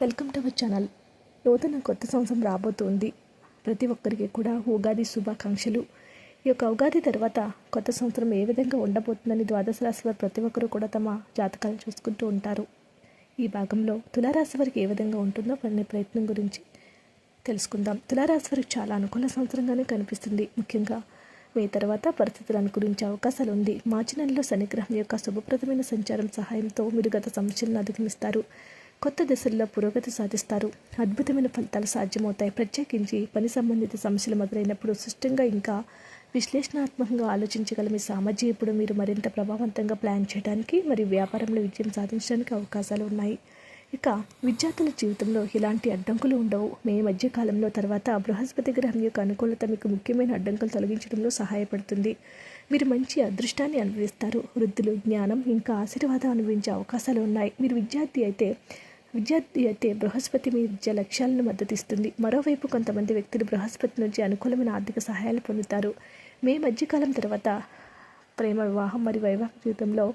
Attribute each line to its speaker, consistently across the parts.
Speaker 1: Welcome to our channel. నూతన కొత్త సంవత్సరం రాబోతోంది. ప్రతి ఒక్కరికి కూడా ఉగాది శుభాకాంక్షలు. ఈ యొక్క ఉగాది తర్వాత కొత్త సంవత్సరం ఏ విధంగా ఉండబోతుందని ద్వాదశ రాశి వారు ప్రతి ఒక్కరూ కూడా తమ జాతకాలు చూసుకుంటూ ఉంటారు. ఈ భాగంలో తులారాశి వారికి ఏ విధంగా ఉంటుందో కొన్ని ప్రయత్నం గురించి తెలుసుకుందాం. తులారాశి వారికి చాలా అనుకూల సంవత్సరంగానే కనిపిస్తుంది. ముఖ్యంగా మే తర్వాత పరిస్థితులు అనుకూలించే అవకాశాలు ఉంది. మార్చి నెలలో శనిగ్రహం యొక్క శుభప్రదమైన సంచారం సహాయంతో మీరు గత సమస్యలను అధిగమిస్తారు. కొత్త దశల్లో పురోగతి సాధిస్తారు. అద్భుతమైన ఫలితాలు సాధ్యమవుతాయి. ప్రత్యేకించి పని సంబంధిత సమస్యలు మొదలైనప్పుడు స్పష్టంగా ఇంకా విశ్లేషణాత్మకంగా ఆలోచించగల మీ సామర్థ్యం ఇప్పుడు మీరు మరింత ప్రభావవంతంగా ప్లాన్ చేయడానికి మరియు వ్యాపారంలో విజయం సాధించడానికి అవకాశాలు ఉన్నాయి. ఇక విద్యార్థుల జీవితంలో ఇలాంటి అడ్డంకులు ఉండవు. మే మధ్య కాలంలో తర్వాత బృహస్పతి గ్రహం యొక్క అనుకూలత మీకు ముఖ్యమైన అడ్డంకులు తొలగించడంలో సహాయపడుతుంది. మీరు మంచి అదృష్టాన్ని అనుభవిస్తారు. వృద్ధులు జ్ఞానం ఇంకా ఆశీర్వాదం అనుభవించే అవకాశాలు ఉన్నాయి. మీరు విద్యార్థి అయితే విద్యార్థి అయితే బృహస్పతి మీ విద్యా లక్ష్యాలను మద్దతిస్తుంది. మరోవైపు కొంతమంది వ్యక్తులు బృహస్పతి నుంచి అనుకూలమైన ఆర్థిక సహాయాలు పొందుతారు. మే మధ్యకాలం తర్వాత ప్రేమ వివాహం మరియు వైవాహిక జీవితంలో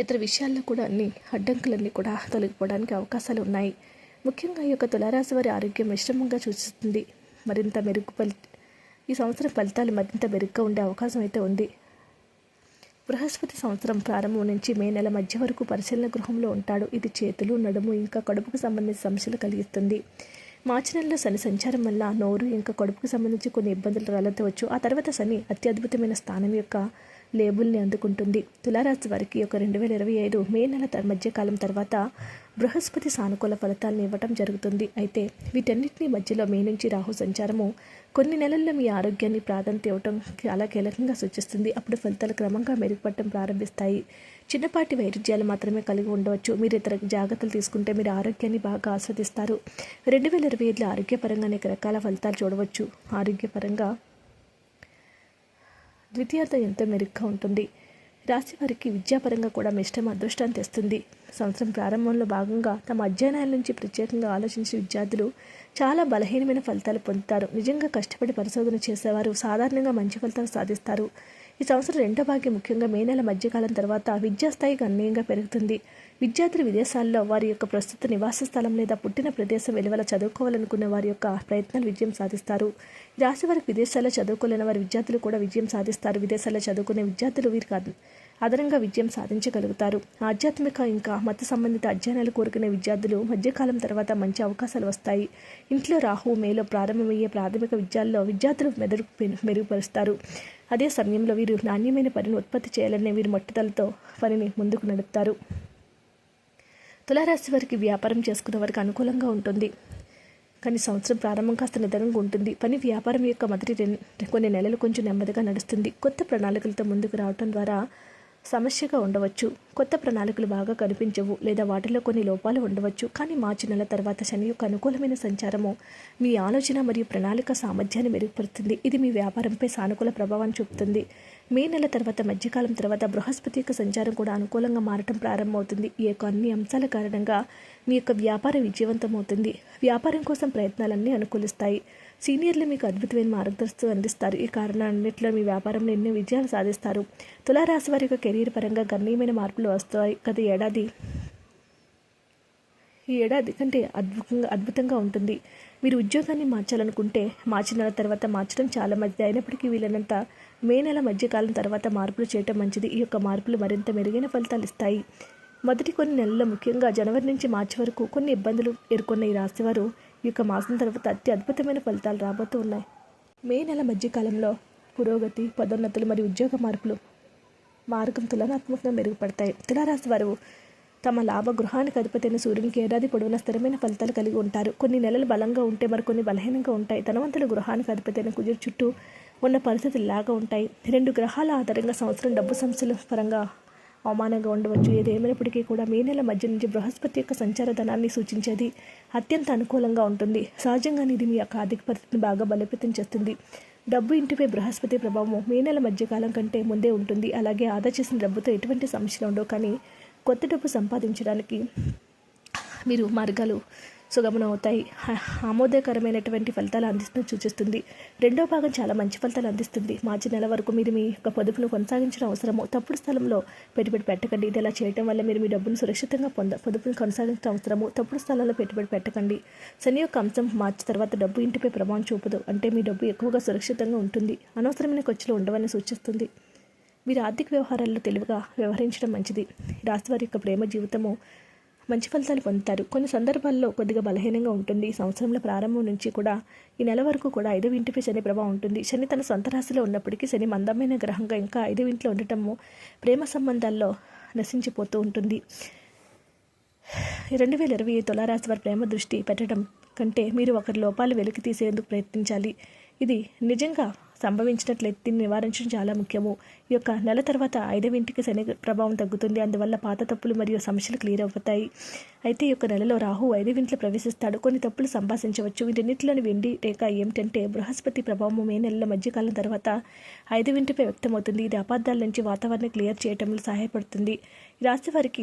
Speaker 1: ఇతర విషయాల్లో కూడా అన్ని అడ్డంకులన్నీ కూడా తొలగిపోవడానికి అవకాశాలు ఉన్నాయి. ముఖ్యంగా ఈ యొక్క తులారాశి వారి ఆరోగ్యం మిశ్రమంగా సూచిస్తుంది. మరింత మెరుగు ఫలి ఈ సంవత్సరం ఫలితాలు మరింత మెరుగ్గా ఉండే అవకాశం అయితే ఉంది. బృహస్పతి సంవత్సరం ప్రారంభం నుంచి మే నెల మధ్య వరకు పరిశీలన గృహంలో ఉంటాడు. ఇది చేతులు నడుము ఇంకా కడుపుకు సంబంధించిన సమస్యలు కలిగిస్తుంది. మార్చి నెలలో శని సంచారం వల్ల నోరు ఇంకా కడుపుకు సంబంధించి కొన్ని ఇబ్బందులు రాలెత్తవచ్చు ఆ తర్వాత శని అత్యద్భుతమైన స్థానం యొక్క లేబుల్ని అందుకుంటుంది. తులారాశి వారికి ఒక రెండు వేల ఇరవై ఐదు మే నెల మధ్యకాలం తర్వాత బృహస్పతి సానుకూల ఫలితాలను ఇవ్వటం జరుగుతుంది. అయితే వీటన్నిటిని మధ్యలో మే నుంచి రాహు సంచారము కొన్ని నెలల్లో మీ ఆరోగ్యాన్ని ప్రాధాన్యత ఇవ్వటం చాలా కీలకంగా సూచిస్తుంది. అప్పుడు ఫలితాలు క్రమంగా మెరుగుపడటం ప్రారంభిస్తాయి. చిన్నపాటి వైరుధ్యాలు మాత్రమే కలిగి ఉండవచ్చు. మీరు ఇతర జాగ్రత్తలు తీసుకుంటే మీరు ఆరోగ్యాన్ని బాగా ఆస్వాదిస్తారు. రెండు వేల ఇరవై ఐదులో ఆరోగ్యపరంగా అనేక రకాల ఫలితాలు చూడవచ్చు. ఆరోగ్యపరంగా ద్వితీయార్థం ఎంతో మెరుగ్గా ఉంటుంది. రాశి వారికి విద్యాపరంగా కూడా మిష్టం అదృష్టాన్ని తెస్తుంది. సంవత్సరం ప్రారంభంలో భాగంగా తమ అధ్యయనాల నుంచి ప్రత్యేకంగా ఆలోచించే విద్యార్థులు చాలా బలహీనమైన ఫలితాలు పొందుతారు. నిజంగా కష్టపడి పరిశోధన చేసేవారు సాధారణంగా మంచి ఫలితాలు సాధిస్తారు. ఈ సంవత్సరం రెండో భాగ్యం ముఖ్యంగా మే నెల మధ్యకాలం తర్వాత విద్యాస్థాయి గణనీయంగా పెరుగుతుంది. విద్యార్థులు విదేశాల్లో వారి యొక్క ప్రస్తుత నివాస స్థలం లేదా పుట్టిన ప్రదేశం వెలువల చదువుకోవాలనుకున్న వారి యొక్క ప్రయత్నాలు విజయం సాధిస్తారు. రాశి వారికి విదేశాల్లో చదువుకోలేని వారి విద్యార్థులు కూడా విజయం సాధిస్తారు. విదేశాల్లో చదువుకునే విద్యార్థులు వీరికి కాదు అదనంగా విజయం సాధించగలుగుతారు. ఆధ్యాత్మిక ఇంకా మత సంబంధిత అధ్యయనాలు కోరుకునే విద్యార్థులు మధ్యకాలం తర్వాత మంచి అవకాశాలు వస్తాయి. ఇంట్లో రాహు మేలో ప్రారంభమయ్యే ప్రాథమిక విద్యాల్లో విద్యార్థులు మెదడు మెరుగుపరుస్తారు. అదే సమయంలో వీరు నాణ్యమైన పనిని ఉత్పత్తి చేయాలనే వీరు మట్టుదలతో పనిని ముందుకు నడుపుతారు. తులారాశి వారికి వ్యాపారం చేసుకునే వారికి అనుకూలంగా ఉంటుంది. కానీ సంవత్సరం ప్రారంభం కాస్త నిదానంగా ఉంటుంది. పని వ్యాపారం యొక్క మొదటి కొన్ని నెలలు కొంచెం నెమ్మదిగా నడుస్తుంది. కొత్త ప్రణాళికలతో ముందుకు రావటం ద్వారా సమస్యగా ఉండవచ్చు. కొత్త ప్రణాళికలు బాగా కనిపించవు లేదా వాటిలో కొన్ని లోపాలు ఉండవచ్చు. కానీ మార్చి నెల తర్వాత శని యొక్క అనుకూలమైన సంచారము. మీ ఆలోచన మరియు ప్రణాళిక సామర్థ్యాన్ని మెరుగుపరుస్తుంది. ఇది మీ వ్యాపారంపై సానుకూల ప్రభావాన్ని చూపుతుంది. మే నెల తర్వాత మధ్యకాలం తర్వాత బృహస్పతి యొక్క సంచారం కూడా అనుకూలంగా మారటం ప్రారంభమవుతుంది. ఈ యొక్క అన్ని అంశాల కారణంగా మీ యొక్క వ్యాపారం విజయవంతమవుతుంది. వ్యాపారం కోసం ప్రయత్నాలన్నీ అనుకూలిస్తాయి. సీనియర్లు మీకు అద్భుతమైన మార్గదర్శనం అందిస్తారు. ఈ కారణాలన్నింటిలో మీ వ్యాపారంలో ఎన్నో విజయాలు సాధిస్తారు. తులారాశి వారి యొక్క కెరీర్ పరంగా గణనీయమైన మార్పులు వస్తాయి. గత ఏడాది ఈ ఏడాది కంటే అద్భుతంగా అద్భుతంగా ఉంటుంది. మీరు ఉద్యోగాన్ని మార్చాలనుకుంటే మార్చి నెల తర్వాత మార్చడం చాలా మంచిది. అయినప్పటికీ వీలైనంత మే నెల మధ్యకాలం తర్వాత మార్పులు చేయటం మంచిది. ఈ యొక్క మార్పులు మరింత మెరుగైన ఫలితాలు ఇస్తాయి. మొదటి కొన్ని నెలల్లో ముఖ్యంగా జనవరి నుంచి మార్చి వరకు కొన్ని ఇబ్బందులు ఎదుర్కొన్న ఈ రాశివారు ఈ యొక్క మాసం తర్వాత అతి అద్భుతమైన ఫలితాలు రాబోతూ ఉన్నాయి. మే నెల మధ్యకాలంలో పురోగతి పదోన్నతులు మరియు ఉద్యోగ మార్పులు మార్గం తులనాత్మకంగా మెరుగుపడతాయి. తులారాశి వారు తమ లాభ గృహానికి అధిపతి సూర్యునికి ఏడాది పొడవునా స్థిరమైన ఫలితాలు కలిగి ఉంటారు. కొన్ని నెలలు బలంగా ఉంటే మరికొన్ని బలహీనంగా ఉంటాయి. ధనవంతుల గృహానికి అధిపతి అయిన కుజుడు చుట్టూ ఉన్న పరిస్థితులు లాగా ఉంటాయి. రెండు గ్రహాల ఆధారంగా సంవత్సరం డబ్బు సమస్యల పరంగా అవమానంగా ఉండవచ్చు. ఏదేమైనప్పటికీ కూడా మే నెల మధ్య నుంచి బృహస్పతి యొక్క సంచార ధనాన్ని సూచించేది అత్యంత అనుకూలంగా ఉంటుంది. సహజంగానే ఇది మీ యొక్క ఆర్థిక పరిస్థితిని బాగా బలోపేతం చేస్తుంది. డబ్బు ఇంటిపై బృహస్పతి ప్రభావం మే నెల మధ్యకాలం కంటే ముందే ఉంటుంది. అలాగే ఆదా చేసిన డబ్బుతో ఎటువంటి సమస్యలు ఉండవు. కానీ కొత్త డబ్బు సంపాదించడానికి మీరు మార్గాలు సుగమనం అవుతాయి. ఆమోదకరమైనటువంటి ఫలితాలు అందిస్తూ సూచిస్తుంది. రెండో భాగం చాలా మంచి ఫలితాలు అందిస్తుంది. మార్చి నెల వరకు మీరు మీ యొక్క పొదుపును కొనసాగించడం అవసరము. తప్పుడు స్థలంలో పెట్టుబడి పెట్టకండి. ఇది ఇలా చేయడం వల్ల మీరు మీ డబ్బును సురక్షితంగా పొంద పొదుపును కొనసాగించడం అవసరము. తప్పుడు స్థలాల్లో పెట్టుబడి పెట్టకండి. శని యొక్క అంశం మార్చి తర్వాత డబ్బు ఇంటిపై ప్రభావం చూపదు. అంటే మీ డబ్బు ఎక్కువగా సురక్షితంగా ఉంటుంది. అనవసరమైన ఖర్చులు ఉండవని సూచిస్తుంది. మీరు ఆర్థిక వ్యవహారాల్లో తెలివిగా వ్యవహరించడం మంచిది. రాశి వారి యొక్క ప్రేమ జీవితము మంచి ఫలితాలు పొందుతారు. కొన్ని సందర్భాల్లో కొద్దిగా బలహీనంగా ఉంటుంది. ఈ సంవత్సరంలో ప్రారంభం నుంచి కూడా ఈ నెల వరకు కూడా ఐదవ ఇంటిపై శని ప్రభావం ఉంటుంది. శని తన సొంత రాశిలో ఉన్నప్పటికీ శని మందమైన గ్రహంగా ఇంకా ఐదవ ఇంట్లో ఉండటము ప్రేమ సంబంధాల్లో నశించిపోతూ ఉంటుంది. రెండు వేల ఇరవై తులారాశి వారి ప్రేమ దృష్టి పెట్టడం కంటే మీరు ఒకరి లోపాలు వెలికి తీసేందుకు ప్రయత్నించాలి. ఇది నిజంగా సంభవించినట్లయితే దీన్ని నివారించడం చాలా ముఖ్యము. ఈ యొక్క నెల తర్వాత ఐదవ ఇంటికి శని ప్రభావం తగ్గుతుంది. అందువల్ల పాత తప్పులు మరియు సమస్యలు క్లియర్ అవుతాయి. అయితే ఈ యొక్క నెలలో రాహు ఐదవ ఇంట్లో ప్రవేశిస్తాడు. కొన్ని తప్పులు సంభాషించవచ్చు. వీటన్నిటిలోని వెండి రేఖ ఏమిటంటే బృహస్పతి ప్రభావం మే నెలల మధ్యకాలం తర్వాత ఐదవ ఇంటిపై వ్యక్తమవుతుంది. ఇది అపార్థాల నుంచి వాతావరణం క్లియర్ చేయడంలో సహాయపడుతుంది. రాశి వారికి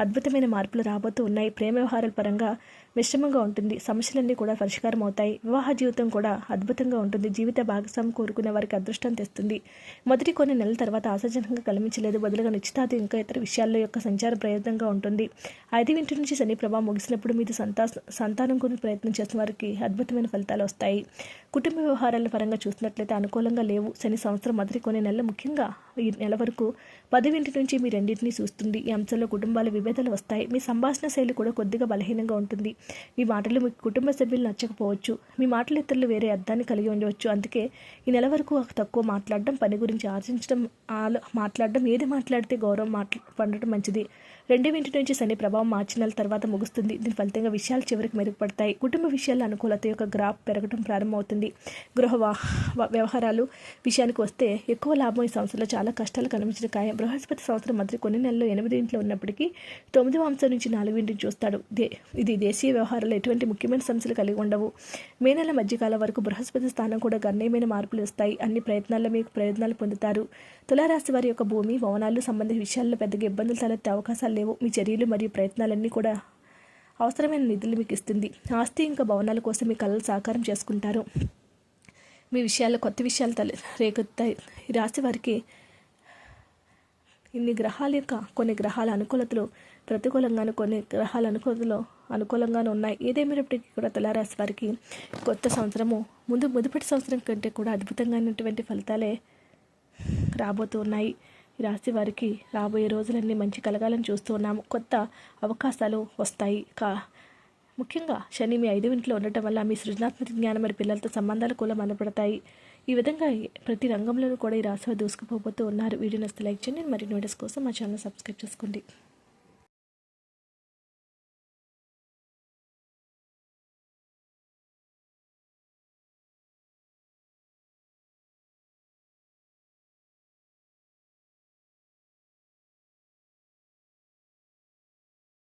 Speaker 1: అద్భుతమైన మార్పులు రాబోతూ ఉన్నాయి. ప్రేమ వ్యవహారాల పరంగా మిశ్రమంగా ఉంటుంది. సమస్యలన్నీ కూడా పరిష్కారం అవుతాయి. వివాహ జీవితం కూడా అద్భుతంగా ఉంటుంది. జీవిత భాగస్వామి కోరుకునే వారికి అదృష్టం తెస్తుంది. మొదటి కొన్ని నెలల తర్వాత ఆశాజనకంగా కనిపించలేదు బదులుగా నిశ్చితార్థం ఇంకా ఇతర విషయాల్లో యొక్క సంచార ప్రయత్నంగా ఉంటుంది. ఐదు ఇంటి నుంచి శని ప్రభావం ముగిసినప్పుడు మీరు సంతా సంతానం గురించి ప్రయత్నం చేసిన వారికి అద్భుతమైన ఫలితాలు వస్తాయి. కుటుంబ వ్యవహారాల పరంగా చూసినట్లయితే అనుకూలంగా లేవు. శని సంవత్సరం మొదటి కొన్ని నెలలు ముఖ్యంగా ఈ నెల వరకు పదివింటి నుంచి మీ రెండింటిని చూస్తుంది. ఈ అంశంలో కుటుంబాల విభేదాలు వస్తాయి. మీ సంభాషణ శైలి కూడా కొద్దిగా బలహీనంగా ఉంటుంది. మీ మాటలు మీ కుటుంబ సభ్యులు నచ్చకపోవచ్చు. మీ మాటలు ఇతరులు వేరే అర్థాన్ని కలిగి ఉండవచ్చు. అందుకే ఈ నెల వరకు తక్కువ మాట్లాడడం పని గురించి ఆచరించడం ఆలో మాట్లాడడం ఏది మాట్లాడితే గౌరవం మాట్లా పండటం మంచిది. రెండవ నుంచి శని ప్రభావం మార్చి నెల తర్వాత ముగుస్తుంది. దీని ఫలితంగా విషయాలు చివరికి మెరుగుపడతాయి. కుటుంబ విషయాల అనుకూలత యొక్క గ్రాఫ్ పెరగడం ప్రారంభమవుతుంది. గృహ వ్యవహారాలు విషయానికి వస్తే ఎక్కువ లాభం ఈ సంవత్సరంలో చాలా కష్టాలు కనిపించిన ఖాయం బృహస్పతి సంవత్సరం మధ్య కొన్ని నెలల్లో ఎనిమిది ఇంట్లో ఉన్నప్పటికీ తొమ్మిది అంశం నుంచి నాలుగు ఇంటిని చూస్తాడు. దే ఇది దేశీయ వ్యవహారాలు ఎటువంటి ముఖ్యమైన సమస్యలు కలిగి ఉండవు. మే నెల మధ్యకాలం వరకు బృహస్పతి స్థానం కూడా గణనీయమైన మార్పులు వస్తాయి. అన్ని ప్రయత్నాల్లో మీకు ప్రయోజనాలు పొందుతారు. తులారాశి వారి యొక్క భూమి భవనాలు సంబంధించిన విషయాల్లో పెద్దగా ఇబ్బందులు తలెత్తే అవకాశాలు లేవు. మీ చర్యలు మరియు ప్రయత్నాలన్నీ కూడా అవసరమైన నిధులు మీకు ఇస్తుంది. ఆస్తి ఇంకా భవనాల కోసం మీ కళలు సాకారం చేసుకుంటారు. మీ విషయాల్లో కొత్త విషయాలు తల రేకెత్తాయి. ఈ రాశి వారికి ఇన్ని గ్రహాల యొక్క కొన్ని గ్రహాల అనుకూలతలు ప్రతికూలంగాను కొన్ని గ్రహాల అనుకూలతలు అనుకూలంగాను ఉన్నాయి. ఏదేమైనప్పటికీ కూడా తులారాశి వారికి కొత్త సంవత్సరము ముందు ముదుపటి సంవత్సరం కంటే కూడా అద్భుతంగా ఉన్నటువంటి ఫలితాలే రాబోతూ ఉన్నాయి రాశి వారికి రాబోయే రోజులన్నీ మంచి కలగాలని చూస్తూ ఉన్నాము. కొత్త అవకాశాలు వస్తాయి. కా ముఖ్యంగా శని మీ ఐదు ఇంట్లో ఉండటం వల్ల మీ సృజనాత్మక జ్ఞానం మరి పిల్లలతో సంబంధాలు కూడా మనపడతాయి ఈ విధంగా ప్రతి రంగంలోనూ కూడా ఈ రాశి దూసుకుపోబోతూ ఉన్నారు. వీడియో నస్తే లైక్ చేయండి. మరి నోటీస్ కోసం మా ఛానల్ సబ్స్క్రైబ్ చేసుకోండి.